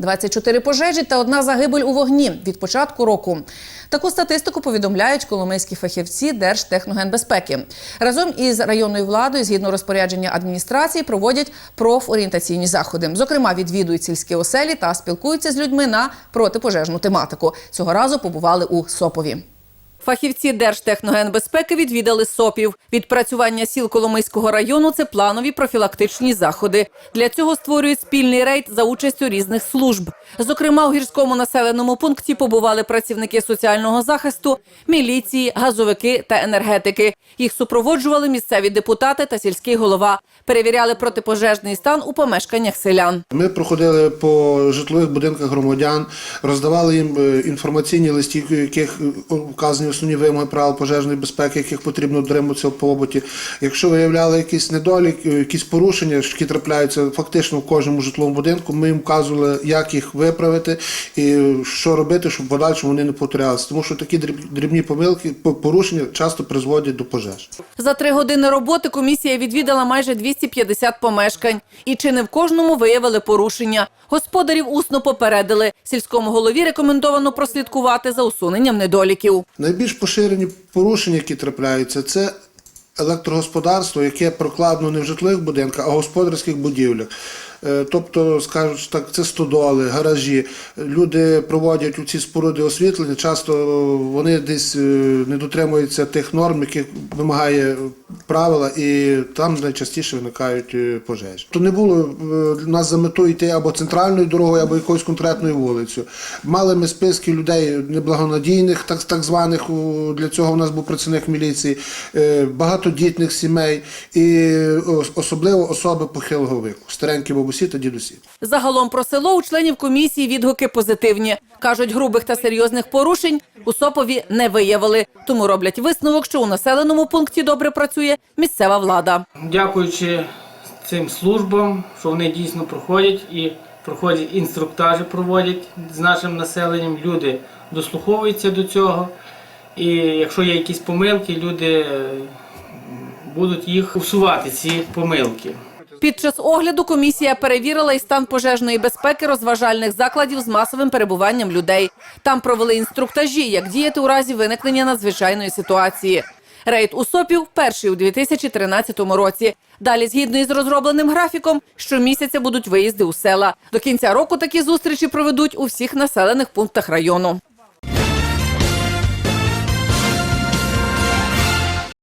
24 пожежі та одна загибель у вогні від початку року. Таку статистику повідомляють коломийські фахівці Держтехногенбезпеки. Разом із районною владою, згідно розпорядження адміністрації, проводять профорієнтаційні заходи. Зокрема, відвідують сільські оселі та спілкуються з людьми на протипожежну тематику. Цього разу побували у Сопові. Фахівці Держтехногенбезпеки відвідали СОПів. Відпрацювання сіл Коломийського району це планові профілактичні заходи. Для цього створюють спільний рейд за участю різних служб. Зокрема, у гірському населеному пункті побували працівники соціального захисту, міліції, газовики та енергетики. Їх супроводжували місцеві депутати та сільський голова. Перевіряли протипожежний стан у помешканнях селян. Ми проходили по житлових будинках громадян, роздавали їм е, інформаційні листівки, в яких е, вказані основні вимоги правил пожежної безпеки, яких потрібно дотримуватися в побуті. Якщо виявляли якісь недоліки, якісь порушення, які трапляються фактично в кожному житловому будинку, ми їм вказували, як їх виправити і що робити, щоб в подальшому вони не повторялися. Тому що такі дріб- дрібні помилки, порушення часто призводять до пожеж. За три години роботи комісія відвідала майже 250 помешкань. І чи не в кожному виявили порушення. Господарів усно попередили. Сільському голові рекомендовано прослідкувати за усуненням недоліків. Найбільш поширені порушення, які трапляються, це електрогосподарство, яке прокладено не в житлових будинках, а в господарських будівлях. Е, Тобто, скажуть так, це стодоли, гаражі. Люди проводять у ці споруди освітлення. Часто вони десь е, не дотримуються тих норм, яких вимагає правила, і там найчастіше виникають е, пожежі. То не було е, у нас за метою йти або центральною дорогою, або якоюсь конкретною вулицею. Мали ми списки людей неблагонадійних, так, так званих. Для цього у нас був працівник міліції, е, багатодітних сімей і особливо особи похилого віку, старенькі бабусі та дідусі. Загалом про село у членів комісії відгуки позитивні. Кажуть, грубих та серйозних порушень у Сопові не виявили. Тому роблять висновок, що у населеному пункті добре працює місцева влада. Дякуючи цим службам, що вони дійсно проходять і проходять інструктажі, проводять з нашим населенням. Люди дослуховуються до цього. І якщо є якісь помилки, люди е, будуть їх усувати, ці помилки. Під час огляду комісія перевірила і стан пожежної безпеки розважальних закладів з масовим перебуванням людей. Там провели інструктажі, як діяти у разі виникнення надзвичайної ситуації. Рейд Усопів перший у 2013 році. Далі, згідно із розробленим графіком, щомісяця будуть виїзди у села. До кінця року такі зустрічі проведуть у всіх населених пунктах району.